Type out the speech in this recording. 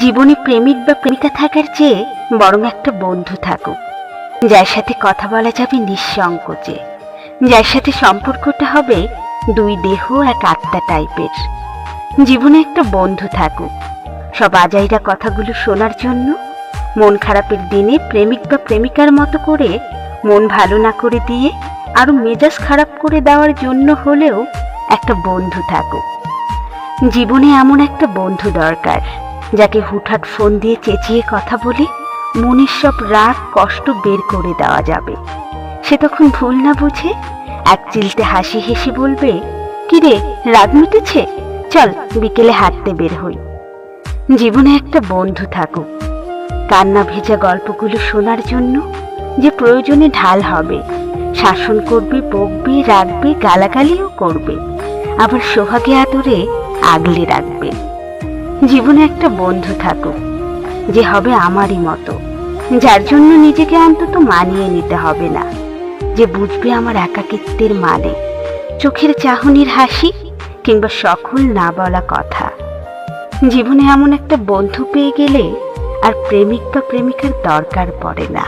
জীবনে প্রেমিক বা প্রেমিকা থাকার চেয়ে বরং একটা বন্ধু থাকুক। যার সাথে কথা বলা যাবে নিঃসংকোচে। যার সাথে সম্পর্কটা হবে দুই দেহ এক আত্মা টাইপের। জীবনে একটা বন্ধু থাকুক। সব আজাইরা কথাগুলো শোনার জন্য মন খারাপের দিনে প্রেমিক বা প্রেমিকার মতো করে মন ভালো না করে দিয়ে আরও মেজাজ খারাপ করে দেওয়ার জন্য হলেও একটা বন্ধু থাকুক। জীবনে এমন একটা বন্ধু দরকার। যাকে হুটহাট ফোন দিয়ে চেঁচিয়ে কথা বলে, মনের সব রাগ, কষ্ট বের করে দেওয়া যাবে। সে তখন ভুল না বুঝে, এক চিলতে হাসি হেসে বলবে, কিরে, রাগ মিটেছে? চল বিকেলে হাঁটতে বের হই। জীবনে একটা বন্ধু থাকুক। কান্না ভেজা গল্পগুলো শোনার জন্য যে প্রয়োজনে ঢাল হবে, শাসন করবে, বকবে রাখবে গালাগালিও করবে, আবার সোহাগে আদরে আগলে রাখবে। জীবনে একটা বন্ধু থাকুক, যে হবে আমারই মতো। যার জন্য নিজেকে অন্তত মানিয়ে নিতে হবে না। যে বুঝবে আমার একাকিত্বের মানে। চোখের চাহনির হাসি কিংবা সকল না বলা কথা। জীবনে এমন একটা বন্ধু পেয়ে গেলে আর প্রেমিক বা প্রেমিকার দরকার পড়ে না।